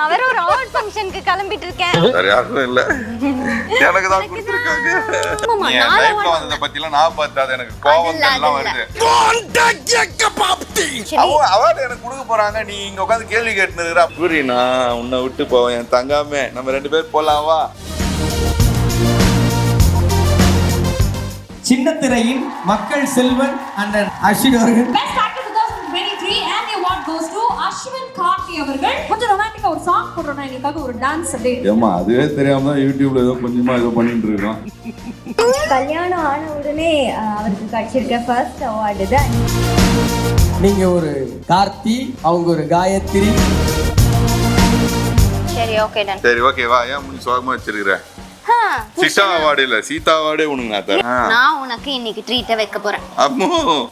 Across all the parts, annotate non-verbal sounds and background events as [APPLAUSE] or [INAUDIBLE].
நான் வேற ஒரு அவார்ட் ஃபங்க்ஷனுக்கு கிளம்பிட்டு இருக்கேன் [LAUGHS] வேற யாரும் இல்ல. எனக்கு தான் கொடுத்துருக்காங்க. ஆமாமா, நீ என் நாலு லைஃப்ல வந்ததை பத்திலாம் நான் பார்த்தாது எனக்கு கோபம் அது இல்ல, எல்லாம் அது வருது சரி. அவ அவார்டு எனக்கு கொடுக்க போறாங்க. நீ இங்க உட்காந்து கேள்வி கேட்டுனுக்குறா புரி நான் உன்னை விட்டு போவேன். என் தங்காமே நம்ம ரெண்டு பேர் போலாம் வா. சின்னத்திரையின் மக்கள் செல்வன் அண்ணன் அஸ்வின் அவர்கள். பெஸ்ட் ஆக்டர் 2023 அஸ்வின் கார்த்தி அவர்கள். கொஞ்சம் ரொமான்டிக்கா ஒரு சாங் போடுறோம் எங்களுக்காக ஒரு டான்ஸ் அப்படியே ஏமா அதுவே தெரியாம தான் யூடியூப்ல ஏதோ கொஞ்சமா ஏதோ பண்ணிட்டு இருக்கோம். கல்யாணம் ஆன உடனே அவருக்கு கிடைச்சிருக்க ஃபர்ஸ்ட் அவார்டு தான் நீங்க ஒரு கார்த்தி அவங்க ஒரு காயத்ரி. சரி ஓகே சரி ஓகே வா. ஏன் முன் சோகமா வச்சிருக்கிற? சிட்டா அவார்டு இல்ல சீதா அவார்டே உனக்கு நான் தரேன். நான் உனக்கு இன்னைக்கு ட்ரீட்டை வைக்க போறேன். அம்மோ.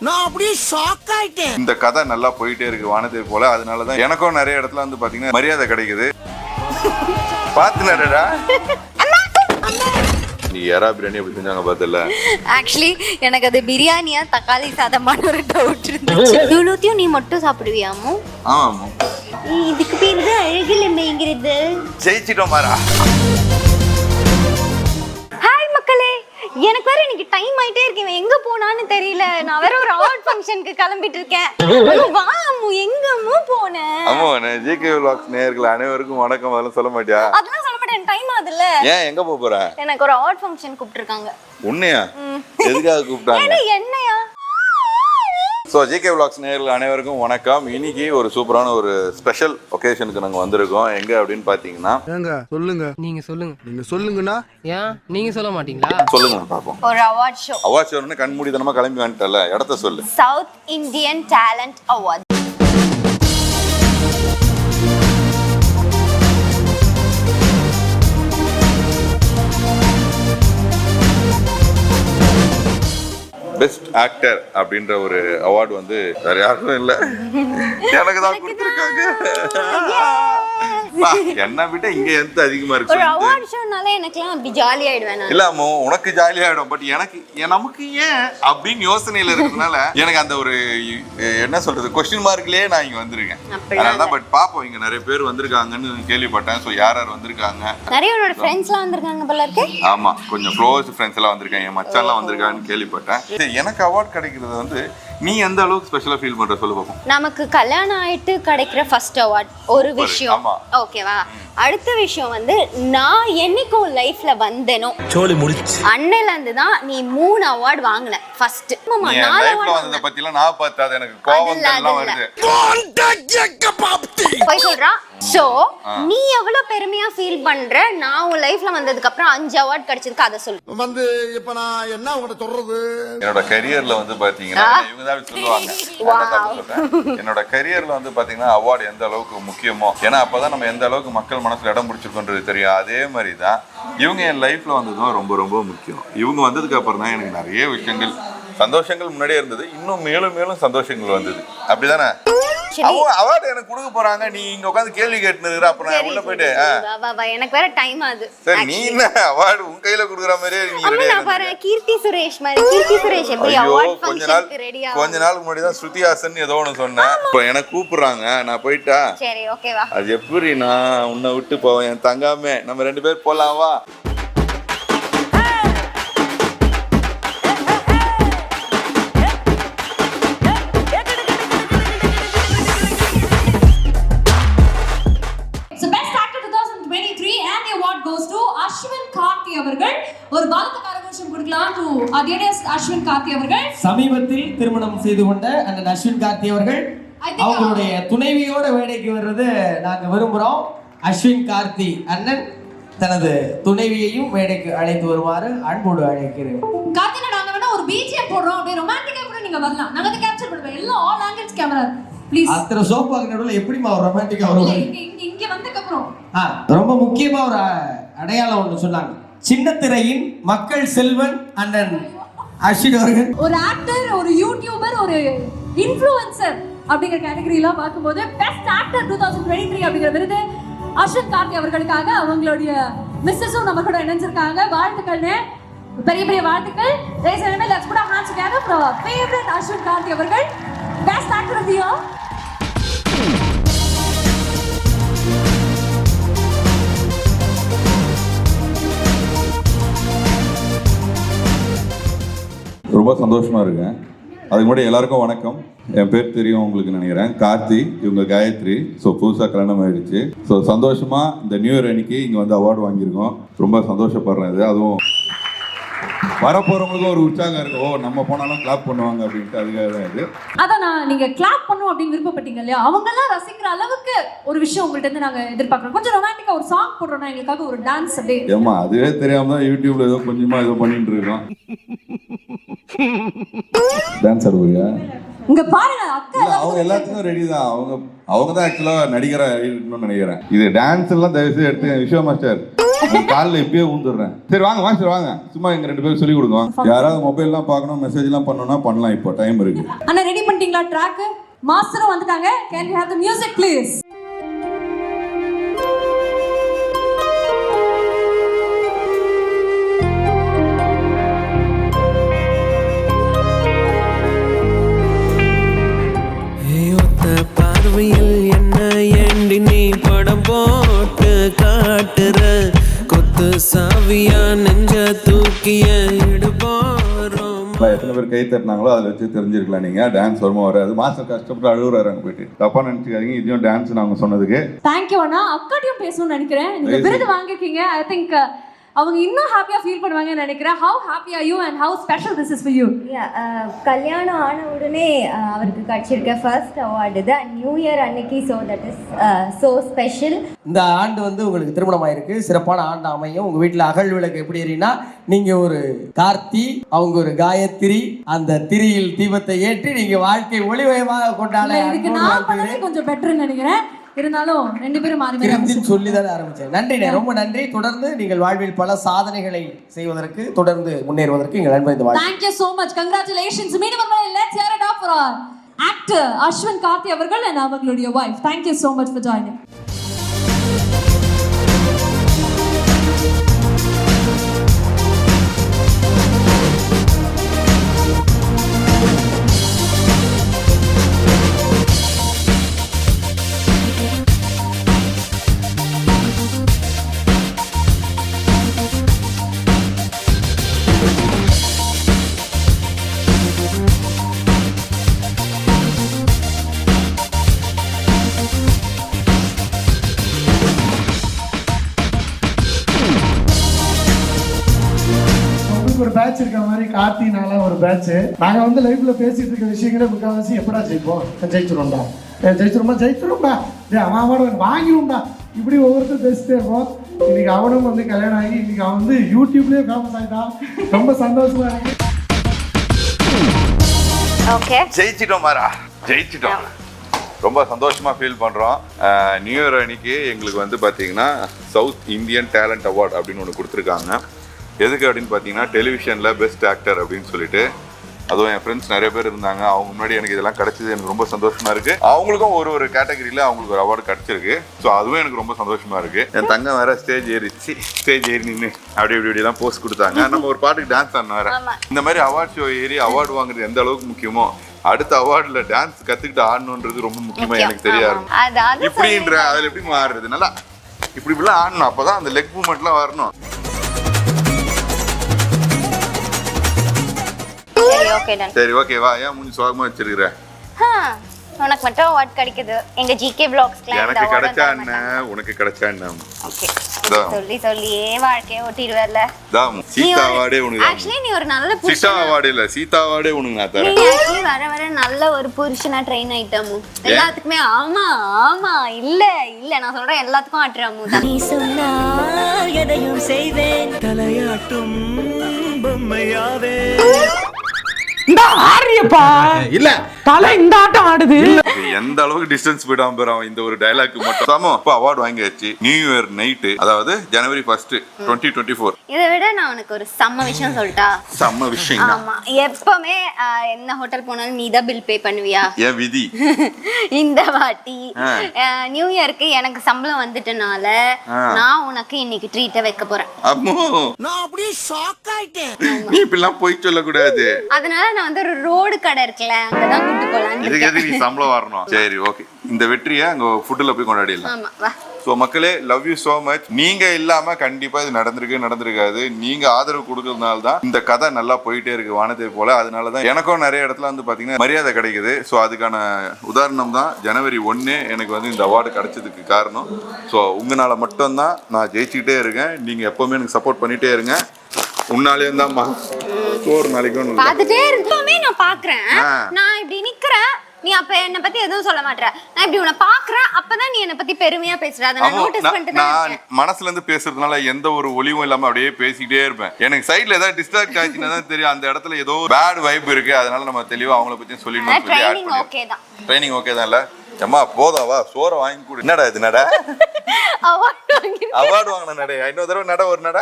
நான் அப்படியே ஷாக் ஆயிட்டேன். இந்த கதை நல்லா போயிட்டே இருக்கு வானத்தை போல. அதனால தான் எனக்கும் நிறைய இடத்துல வந்து பாத்தீங்கன்னா மரியாதை கிடைக்குது. பார்த்து நடடா நீ யாரா பிரியாணி எப்படி செஞ்சாங்க பார்த்தல ஆக்சுவலி எனக்கு அது பிரியாணியா தக்காளி சாதமான ஒரு டவுட் இருந்துச்சு. [LAUGHS] இவ்வளோத்தையும் நீ மட்டும் சாப்பிடுவியாமோ ஆமா இதுக்கு பேர் தான் அழகிழமைங்கிறது ஜெயிச்சிட்டோம் மாறா எனக்கு வேற இன்னைக்கு டைம் ஆயிட்டே இருக்கு. இவன் எங்க போனான்னு தெரியல. நான் வேற ஒரு அவார்ட் ஃபங்க்ஷனுக்கு கிளம்பிட்டு இருக்கேன். வா அம்மு எங்க அம்மு போனேன் ஆமா ஜிகே விலாக்ஸ் நேயர்கள் அனைவருக்கும் வணக்கம். அதெல்லாம் சொல்ல மாட்டியா? அதெல்லாம் சொல்ல மாட்டேன். டைம் ஆகுதுல்ல. ஏன் எங்க போக போற? எனக்கு ஒரு அவார்ட் ஃபங்க்ஷன் கூப்பிட்டுருக்காங்க. உன்னையா? எதுக்காக கூப்பிட்டாங்க? என்னையா? ஸோ ஜிகே விலாக்ஸ் நேயர்கள் அனைவருக்கும் வணக்கம். இன்னைக்கு ஒரு சூப்பரான ஒரு ஸ்பெஷல் ஒகேஷனுக்கு நாங்கள் வந்திருக்கோம். எங்க அப்படின்னு பார்த்தீங்கன்னா ஏங்க சொல்லுங்க. நீங்க சொல்லுங்க. நீங்க சொல்லுங்கண்ணா. ஏன்? நீங்க சொல்ல மாட்டீங்களா? சொல்லுங்க பார்ப்போம். ஒரு அவார்ட் ஷோ அவார்ட் ஷோன்னு கண்மூடித்தனமா கிளம்பி வந்துட்டல இடத்த சொல்லு. South Indian talent award best actor அப்படின்ற ஒரு அவார்டு வந்து வேற யாருக்கும் இல்ல. [LAUGHS] எனக்கு தான் கொடுத்துருக்காங்க. என்னை விட இங்க எந்த அதிகமா இருக்கு ஒரு. அவார்ட் ஷோனாலே எனக்குலாம் அப்படி ஜாலி ஆயிடுவேன் இல்ல உனக்கு ஜாலியா ஆயிடும் பட் எனக்கு நமக்கு ஏன் அப்படின்னு யோசனையில இருக்கிறதுனால எனக்கு அந்த ஒரு என்ன சொல்றது கொஸ்டின் மார்க்லயே நான் இங்க வந்திருக்கேன். அதனால தான் பட் பாப்போம் இங்க நிறைய பேர் வந்திருக்காங்கன்னு கேள்விப்பட்டேன் ஸோ யார் யார் வந்திருக்காங்க? நிறைய உன்னோட ஃப்ரெண்ட்ஸ்லாம் வந்திருக்காங்க போல இருக்கு. ஆமா கொஞ்சம் க்ளோஸ் ஃப்ரெண்ட்ஸ் எல்லாம் வந்திருக்காங்க என் மச்சான்லாம் வந்திருக்காங்கன்னு கேள்விப்பட்டேன். எனக்கு அவார்ட் கிடைக்கிறது வந்து நீ எந்த அளவுக்கு ஸ்பெஷலா ஃபீல் பண்ற? சொல்லு பார்ப்போம் நமக்கு கல்யாணம் ஆயிட்டு கிடைக்கிற ஃபர்ஸ்ட் அவார்ட் ஒரு விஷயம். ஓகேவா அடுத்த விஷயம் வந்து நான் என்னைக்கு லைஃப்ல வந்தேனோ? சோலி முடிச்சு அன்னையில இருந்து தான் நீ மூணு அவார்ட் வாங்கின. ஃபர்ஸ்ட் என் நாலு லைஃப்ல அவார்ட் வந்ததை பத்திலாம் நான் பார்த்தாது எனக்கு இல்ல, எல்லாம் வருது போய் சொல்றா. சோ நீ எவ்வளவு பெருமையா ஃபீல் பண்ற? நான் உன் லைஃப்ல வந்ததுக்கு அப்புறம் அஞ்சு அவார்ட் கிடைச்சதுக்கு அதை சொல்லு. வந்து இப்ப நான் என்ன உங்கள்கிட்ட சொல்றது? என்னோட கரியர்ல வந்து பாத்தீங்கன்னா இவங்க தான் சொல்லுவாங்க. [LAUGHS] அதான் தப்பு சொல்றேன். என்னோட கரியர்ல வந்து பாத்தீங்கன்னா அவார்டு எந்த அளவுக்கு முக்கியமோ ஏன்னா அப்பதான் நம்ம எந்த அளவுக்கு மக்கள் மனசுல இடம் பிடிச்சிருக்கோன்றது தெரியும். அதே மாதிரி தான் இவங்க என் லைஃப்ல வந்ததும் ரொம்ப ரொம்ப முக்கியம். இவங்க வந்ததுக்கு அப்புறம் தான் எனக்கு நிறைய விஷயங்கள் சந்தோஷங்கள் முன்னாடியே இருந்தது. இன்னும் மேலும் மேலும் சந்தோஷங்கள் வந்தது. அப்படிதானே? அவங்க அவார்டு எனக்கு கொடுக்க போறாங்க. நீ இங்க உட்காந்து கேள்வி கேட்டுனுக்குற அப்புறம் நான் உள்ள போயிட்டு ஆ, வா, வா, வா, எனக்கு வேற டைம் ஆகுது. சரி நீ என்ன அவார்டு உன் கையில கொடுக்குற மாதிரியே நீ நான் பாரு கீர்த்தி சுரேஷ் மாதிரி. கீர்த்தி சுரேஷ் எப்படி அவார்ட் ஃபங்க்ஷனுக்கு கொஞ்ச நாளுக்கு முன்னாடி தான் ஸ்ருதி ஹாசன் ஏதோ ஒன்று சொன்னேன். இப்போ எனக்கு கூப்பிடுறாங்க. நான் போயிட்டா? சரி ஓகேவா அது எப்படி நான் உன்னை விட்டு போவேன் என் தங்காமே. நம்ம ரெண்டு பேர் போலாம் வா. அஸ்வின் கார்த்தி அவர்கள். சமீபத்தில் திருமணம் செய்து கொண்ட அண்ணன் அஸ்வின் கார்த்தி அவர்கள் அவங்களுடைய துணைவியோட வேலைக்கு வர்றது நாங்க விரும்புறோம். அஸ்வின் கார்த்தி அண்ணன் தனது துணைவியையும் வேலைக்கு அழைத்து வருமாறு அன்போடு அழைக்கிறேன். கார்த்தினா நாங்க வேணா ஒரு பிஜிஎம் போடுறோம். அப்படியே ரொமான்டிக்கா கூட நீங்க வரலாம். நாங்க அதை கேப்சர் பண்ணுவோம். எல்லாம் ஆல் ஆங்கிள்ஸ் கேமரா ப்ளீஸ் அத்தனை சோப்பாக்கு நடுவில் எப்படிமா ஒரு ரொமான்டிக்கா வருவாங்க இங்க வந்ததுக்கு அப்புறம் ரொம்ப முக்கியமா ஒரு அடையாளம் ஒன்று சொன்னாங்க. சின்னத்திரையின் மக்கள் செல்வன் அண்ணன். அஸ்வின் அவர்கள். ஒரு ஆக்டர் ஒரு யூடியூபர் ஒரு இன்ஃப்ளூயன்சர் அப்படிங்கிற கேட்டகரியெல்லாம் பார்க்கும்போது best actor two thousand twenty three அப்படிங்கிற விருது அஸ்வின் கார்த்தி அவர்களுக்காக அவங்களுடைய மிஸ்ஸஸும் நம்ம கூட இணைஞ்சிருக்காங்க. வாழ்த்துக்கள்னு பெரிய பெரிய வாழ்த்துக்கள். Ladies and gentlemen, let's put our hands together Karthi அவர்கள். Best actor of the year ரொம்ப சந்தோஷமாக இருக்கேன். அதுக்கு முன்னாடி எல்லாருக்கும் வணக்கம். என் பேர் தெரியும் உங்களுக்கு நினைக்கிறேன். கார்த்தி இவங்க காயத்ரி. ஸோ புதுசாக கல்யாணம் ஆயிடுச்சு. ஸோ சந்தோஷமாக இந்த நியூ இயர் அன்னைக்கு இங்கே வந்து அவார்டு வாங்கியிருக்கோம். ரொம்ப சந்தோஷப்படுறேன் இது. அதுவும் வரப்போறவங்களுக்கும் ஒரு உற்சாகம் இருக்கும் ஓ நம்ம போனாலும் கிளாப் பண்ணுவாங்க அப்படின்ட்டு. அதுக்காக தான் இது. அதான் நான் நீங்க கிளாப் பண்ணும் அப்படின்னு விருப்பப்பட்டீங்க இல்லையா? அவங்க எல்லாம் ரசிக்கிற அளவுக்கு ஒரு விஷயம் உங்கள்ட்ட இருந்து நாங்க எதிர்பார்க்கறோம். கொஞ்சம் ரொமான்டிக்கா ஒரு சாங் போடுறோம்னா எங்களுக்காக ஒரு டான்ஸ் அப்படியே ஏமா அதுவே தெரியாம தான் யூடியூப்ல ஏதோ கொஞ்சமா ஏதோ பண்ணிட்டு இருக்கோம். [LAUGHS] டான்ஸ் ஆடுவியா இங்க பாருங்க அக்கா அவங்க எல்லாத்துக்கும் ரெடி தான். அவங்க அவங்க தான் ஆக்சுவலா நடிகரா இருக்கணும்னு நினைக்கிறேன். இது டான்ஸ் எல்லாம் தயவு செய்து எடுத்து விஸ்வா மாஸ்டர் காலில் இப்பயே ஊந்துடுறேன். சரி வாங்க மாஸ்டர் வாங்க. சும்மா எங்க ரெண்டு பேரும் சொல்லி கொடுங்க யாராவது மொபைல்லாம் பார்க்கணும் மெசேஜ் எல்லாம் பண்ணணும்னா பண்ணலாம் இப்போ டைம் இருக்கு. அண்ணா ரெடி பண்ணிட்டீங்களா ட்ராக் மாஸ்டரும் வந்துட்டாங்க. Can you have the music please கை தட்டினாங்களோ அதில் வச்சு தெரிஞ்சிருக்கலாம் நீங்க. டான்ஸ் வருமா வராது. மாஸ்டர் கஷ்டப்பட்டு அழுகுறாரு அங்கே போயிட்டு. தப்பா நினைச்சுக்காதீங்க. இதையும் டான்ஸ் நாங்க சொன்னதுக்கு. தேங்க்யூ அண்ணா. அக்காட்டையும் பேசணும்னு நினைக்கிறேன். நீங்க Please. விருது வாங்கிருக்கீங்க ஐ திங்க் அவங்க இன்னும் ஹாப்பியா ஃபீல் பண்ணுவாங்கன்னு நினைக்கிறேன். How happy are you and how special this is for you கல்யாணம் ஆன உடனே uh, அவருக்கு கிடைச்சிருக்க ஃபர்ஸ்ட் அவார்டு தான் நியூ இயர் அன்னைக்கு so that is so special இந்த ஆண்டு வந்து உங்களுக்கு திருமணம் ஆயிருக்கு. சிறப்பான ஆண்டு அமையும். உங்க வீட்டுல அகல் விளக்கு எப்படி எறினா நீங்க ஒரு கார்த்தி அவங்க ஒரு காயத்ரி அந்த திரியில் தீபத்தை ஏற்றி நீங்க வாழ்க்கை ஒளிமயமாக கொண்டாட இதுக்கு நான் கொஞ்சம் பெட்டர்னு நினைக்கிறேன். இருந்தாலும் ரெண்டு பேரும் மாறி மாறி திருப்தின்னு சொல்லி தானே ஆரம்பிச்சேன் நன்றிண்ணே ரொம்ப நன்றி தொடர்ந்து நீங்கள் வாழ்வில் பல சாதனைகளை செய்வதற்கு தொடர்ந்து முன்னேறுவதற்கு எங்கள் அன்பை இந்த you so much. Congratulations. மீண்டும் hear it up for our actor Ashwin Karthi அவர்கள் and அவர்களுடைய wife. Thank you so much for Karthi நான்லாம் ஒரு பேட்ச் நாங்க வந்து லைஃப்ல பேசிட்டு இருக்க விஷயங்களே முக்கால்வாசி எப்படா ஜெயிப்போம்? ஜெயிச்சிருவோம்டா. ஜெயிச்சிருமா ஜெயிச்சிரும்டா டே அவன் அவனோட வாங்கிடும்டா இப்படி ஒவ்வொருத்தரும் பேசிட்டே இருப்போம். இன்னைக்கு அவனும் வந்து கல்யாணம் ஆகி இன்னைக்கு அவன் வந்து யூடியூப்லயே ஃபேமஸ் ஆகிட்டான் ரொம்ப சந்தோஷமா இருக்கு. ஓகே ஜெயிச்சிட்டோம் மாரா ஜெயிச்சிட்டோம். ரொம்ப சந்தோஷமா ஃபீல் பண்றோம். நியூ இயர் அன்னைக்கு எங்களுக்கு வந்து பாத்தீங்கன்னா சவுத் இந்தியன் டேலண்ட் அவார்ட் அப்படின்னு ஒன்று கொடுத்துருக்காங்க. எதுக்கு அப்படின்னு பார்த்தீங்கன்னா டெலிவிஷனில் பெஸ்ட் ஆக்டர் அப்படின்னு சொல்லிட்டு அதுவும் என் ஃப்ரெண்ட்ஸ் நிறைய பேர் இருந்தாங்க. அவங்க முன்னாடி எனக்கு இதெல்லாம் கிடைச்சது. எனக்கு ரொம்ப சந்தோஷமா இருக்கு. அவங்களுக்கும் ஒரு ஒரு கேட்டகரியில் அவங்களுக்கு ஒரு அவார்டு கிடைச்சிருக்கு. ஸோ அதுவும் எனக்கு ரொம்ப சந்தோஷமா இருக்கு. என் தங்கம் வேற ஸ்டேஜ் ஏறிச்சு ஸ்டேஜ் ஏறி நின்று அப்படி இப்படி இப்படிலாம் போஸ்ட் கொடுத்தாங்க. நம்ம ஒரு பாட்டுக்கு டான்ஸ் ஆடின வேற. இந்த மாதிரி அவார்ட் ஷோ ஏறி அவார்டு வாங்குறது எந்த அளவுக்கு முக்கியமோ அடுத்த அவார்டில் டான்ஸ் கற்றுக்கிட்டு ஆடணுன்றது ரொம்ப முக்கியமா எனக்கு தெரிய ஆரம்பிச்சு இப்படின்ற அதில் எப்படி மாறுறது? நல்லா இப்படி இப்படிலாம் ஆடணும். அப்பதான் அந்த லெக் மூமெண்ட்லாம் வரணும். ஓகே டன் சரி ஓகேவா ஏன் மூஞ்சி சோகமா வச்சிருக்கிற? உனக்கு மட்டும் அவார்ட் கிடைக்குது. எங்க ஜிகே பிளாக்ஸ்ல எனக்கு கிடைச்சா என்ன? உனக்கு கிடைச்சா என்ன? ஓகே. சொல்லி சொல்லியே வாழ்க்கையை ஓட்டிடுவல தாம் சீதா அவார்டே உனக்கு ஆக்சுவலி நீ ஒரு நல்ல சீதா புருஷன் அவார்டு இல்ல. சீதா அவார்டே உனக்கு நான் நீ தரேன் actually வர வர நல்ல ஒரு புருஷனா ட்ரெயின் ஆயிட்டமு எல்லாத்துக்குமே ஆமா ஆமா. இல்ல இல்ல. நான் சொல்றேன் எல்லாத்துக்கும் ஆட்டுறாமு தான் நீ சொன்னால் எதையும் செய்வேன். தலையாட்டும் பொம்மையாவே இந்த ஆரியப்பா. இல்ல தலை இந்த ஆட்டம் ஆடுது. எந்த அளவுக்கு டிஸ்டன்ஸ் போயிடாம அவன் இந்த ஒரு டைலாக் மட்டும். சாமோ இப்போ அவார்டு வாங்கியாச்சு. நியூ இயர் நைட்டு அதாவது January first twenty twenty four இதை விட நான் உனக்கு ஒரு செம்ம விஷயம் சொல்லிட்டா செம்ம விஷயம் ஆமா. எப்பவுமே என்ன ஹோட்டல் போனாலும் நீ தான் பில் பே பண்ணுவியா? ஏன் விதி? [LAUGHS] இந்த வாட்டி. நியூ இயர்க்கு எனக்கு சம்பளம் வந்துட்டனால. நான் உனக்கு இன்னைக்கு ட்ரீட்டை வைக்க போறேன். அம்மோ. நான் அப்படியே ஷாக் ஆயிட்டேன். நீ இப்படிலாம் போய் சொல்லக்கூடாது. அதனால நான் வந்து ஒரு ரோடு கடை இருக்குல்ல அங்கதான் இதுக்கு இருக்கேன். எது நீ சம்பளம் வரணும் சரி ஓகே இந்த வெற்றியை அங்க ஃபுட்டில் போய் கொண்டாடிடலாம். ஆமா வா. ஸோ மக்களே லவ் யூ so மச் நீங்க இல்லாம கண்டிப்பா இது நடந்திருக்கு நடந்திருக்காது. நீங்க ஆதரவு கொடுக்கறதுனால தான் இந்த கதை நல்லா போயிட்டே இருக்கு வானத்தை போல. அதனால தான் எனக்கும் நிறைய இடத்துல வந்து பாத்தீங்கன்னா மரியாதை கிடைக்குது. ஸோ அதுக்கான உதாரணம் தான் ஜனவரி ஒன்று எனக்கு வந்து இந்த அவார்டு கிடைச்சதுக்கு காரணம். ஸோ உங்களால மட்டும்தான் நான் ஜெயிச்சுக்கிட்டே இருக்கேன். நீங்க எப்பவுமே எனக்கு சப்போர்ட் பண்ணிட்டே இருங்க. உன்னாலே தான்மா சோறு நாளைக்கு இல்லை பார்த்துட்டே இருந்தோமே நான் பாக்குறேன் ஆ. நான் இப்படி நிக்கிறேன் நீ அப்ப என்ன பத்தி எதுவும் சொல்ல மாட்டற நான் இப்படி உன்னை பாக்குறேன் அப்பதான் நீ என்ன பத்தி பெருமையா பேசுற. அதை நான் நோட்டீஸ் பண்ணிட்டு நான் மனசுல இருந்து பேசுறதுனால எந்த ஒரு ஒளிவும் இல்லாம அப்படியே பேசிக்கிட்டே இருப்பேன். எனக்கு சைடுல ஏதாவது டிஸ்ட்ராக்ட் ஆச்சுன்னா தான் தெரியும். அந்த இடத்துல ஏதோ பேட் வைப் இருக்கு. அதனால நம்ம தெளிவா அவங்கள பத்தி சொல்லணும் சொல்லி ஆட் ட்ரைனிங் ஓகே தான். ட்ரைனிங் ஓகே தான் இல்ல? அம்மா போதும் வா சோறை வாங்கி கொடு. என்னடா இது நட? [LAUGHS] அவார்டு வாங்கின நட இன்னொரு தடவை நட ஒரு நட.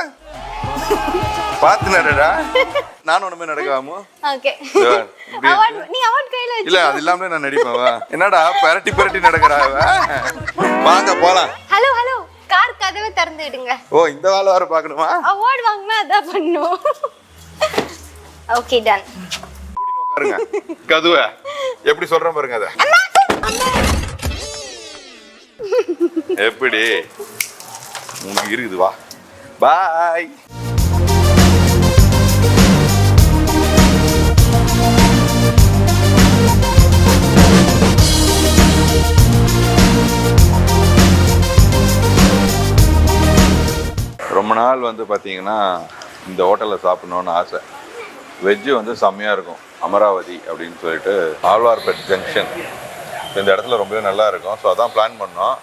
பார்த்து நடடா நானும் ஒண்ணுமே நடக்காமோ. ஓகே அவார்ட் நீ அவார்ட் கையில இல்ல அது இல்லாம நான் நடிப்பேன் வா. என்னடா பரட்டி பரட்டி நடக்கிறா? வாங்க போலாம். ஹலோ ஹலோ கார் கதவை திறந்து விடுங்க. ஓ இந்த வேலை வர பாக்கணுமா அவார்ட் வாங்கினா அதான் பண்ணும் ஓகே டன் உட்காருங்க கதுவ. எப்படி சொல்றேன் பாருங்க அத. எப்படி? உனக்கு இருக்குது வா. பாய் ரொம்ப நாள் வந்து பார்த்தீங்கன்னா இந்த ஹோட்டலில் சாப்பிடணும்னு ஆசை. வெஜ்ஜு வந்து செம்மையாக இருக்கும். அமராவதி அப்படின்னு சொல்லிட்டு ஆழ்வார்பேட் ஜங்ஷன் இந்த இடத்துல ரொம்பவே நல்லா இருக்கும். ஸோ அதான் பிளான் பண்ணோம்?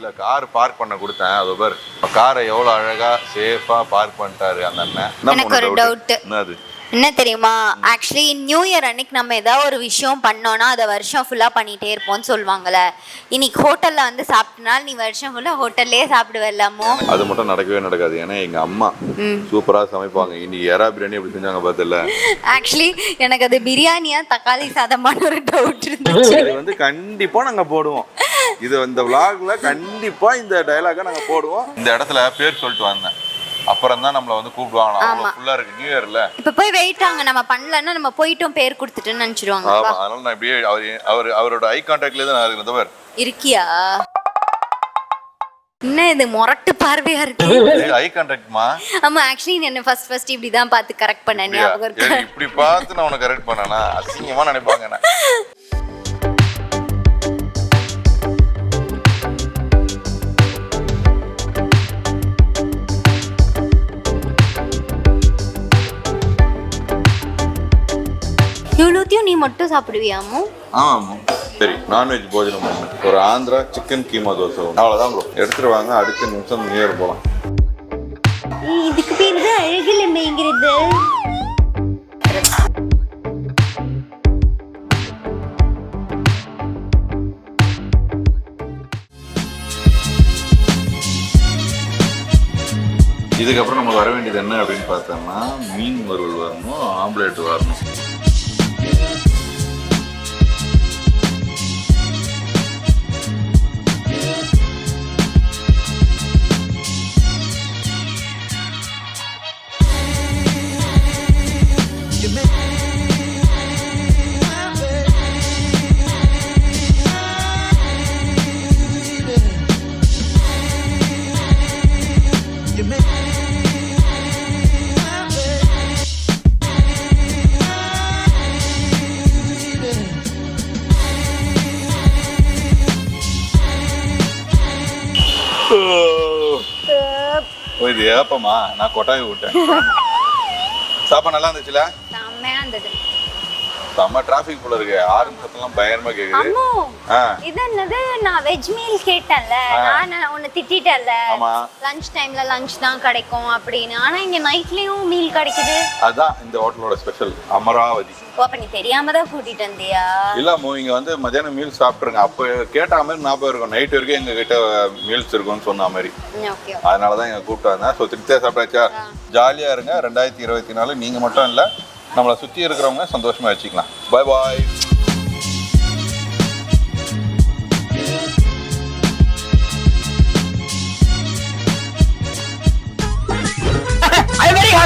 இல்ல கார் பார்க் பண்ண கொடுத்தேன். அது பேர். காரை எவ்வளோ அழகா சேஃபா பார்க் பண்ணிட்டாரு அந்த அண்ணன். என்ன எனக்கு என்ன தெரியுமா? ஆக்சுவலி நியூ இயர் அன்னைக்கு நம்ம ஏதாவது ஒரு விஷயம் பண்ணோம்னா அதை வருஷம் ஃபுல்லாக பண்ணிகிட்டே இருப்போம்னு சொல்லுவாங்கல்ல. இன்னைக்கு ஹோட்டலில் வந்து சாப்பிட்டனால நீ வருஷம் ஃபுல்லாக ஹோட்டல்லே சாப்பிடுவல்லாமோ? அது மட்டும் நடக்கவே நடக்காது. ஏன்னா எங்க அம்மா சூப்பரா சமைப்பாங்க. இன்னைக்கு எறா பிரியாணி எப்படி செஞ்சாங்க பார்த்தல ஆக்சுவலி எனக்கு அது பிரியாணியா தக்காளி சாதமான ஒரு டவுட் இருந்துச்சு. இது வந்து கண்டிப்பா நாங்க போடுவோம். இது இந்த vlogல கண்டிப்பா இந்த டயலாக நாங்க போடுவோம். இந்த இடத்துல பேர் சொல்லிட்டு வந்தேன். அப்புறம் தான் நம்மள வந்து கூப்பிடுவாங்க. அவ்வளோ ஃபுல்லா இருக்கு. நியூ இயர்ல இப்போ போய் வெயிட் ஆங்க நம்ம பண்ணலன்னா நம்ம போயிட்டோம் பேர் கொடுத்துட்டுன்னு நினச்சிடுவாங்க ஆமா. அதனால நான் இப்படியே அவர் அவர் அவரோட ஐ கான்டாக்ட்ல தான் நான் இருக்கிறேன் தவிர இருக்கியா? என்ன இது? முரட்டு பார்வையா இருக்கு. ஐ கான்டாக்ட்மா ஆமா ஆக்சுவலி என்ன ஃபர்ஸ்ட் ஃபர்ஸ்ட் இப்படி தான் பார்த்து கரெக்ட் பண்ண ஞாபகம் இருக்கு? இப்படி பார்த்து நான் உனக்கு கரெக்ட் பண்ணனா? அசிங்கமா நினைப்பாங்க இவ்வளோத்தையும் நீ மட்டும் சாப்பிடுவியாமோ ஆமா சரி நான்வெஜ் போஜனம் ஒண்ணு ஒரு ஆந்திரா சிக்கன் கீமா தோசை ஒண்ணு. அவ்வளவுதான் ப்ரோ. எடுத்துட்டு வாங்க அடுத்த நிமிஷம் நியூ இயர் போலாம் இதுக்கு பேர் தான் அழகிழமைங்கிறது இதுக்கப்புறம் நம்ம வர வேண்டியது என்ன அப்படின்னு பார்த்தோம்னா மீன் வறுவல் வரணும் ஆம்லேட் வரணும். ஓ, இது ஏப்பமா? நான் கொட்டாய் விட்டேன். சாப்பாடு நல்லா இருந்துச்சுல? செம்மையா இருந்தது. செம்ம டிராஃபிக் போல இருக்கு. ஆரம்ப சத்தம்லாம் பயங்கரமா கேக்குது. இது என்னது? Non veg meal கேட்டேன்ல. நான் உன்னை திட்டிட்டேன்ல. லஞ்ச் டைம்ல லஞ்ச் தான் கிடைக்கும் அப்படின்னு. ஆனா இங்க நைட்லயும் மீல் கிடைக்குது. அதான் இந்த ஹோட்டலோட ஸ்பெஷல் அமராவதி. ஓ அப்ப நீ தெரியாம தான் கூட்டிட்டு வந்தியா? இல்ல இங்க வந்து மத்தியானம் மீல் சாப்பிட்டுருங்க. அப்போ கேட்ட மாதிரி ஞாபகம் இருக்கும். நைட் வரைக்கும் எங்க கிட்ட மீல்ஸ் இருக்கும்னு சொன்ன மாதிரி. ஓகே அதனால தான் எங்க கூப்பிட்டு வந்தேன். ஸோ திருப்தியா சாப்பிட்டாச்சா? ஜாலியா இருங்க. ரெண்டாயிரத்தி இருபத்தி நாலு நீங்க மட்டும் இல்ல. நம்மளை சுற்றி இருக்கிறவங்க சந்தோஷமாக வச்சுக்கலாம் பாய் பாய் I'm.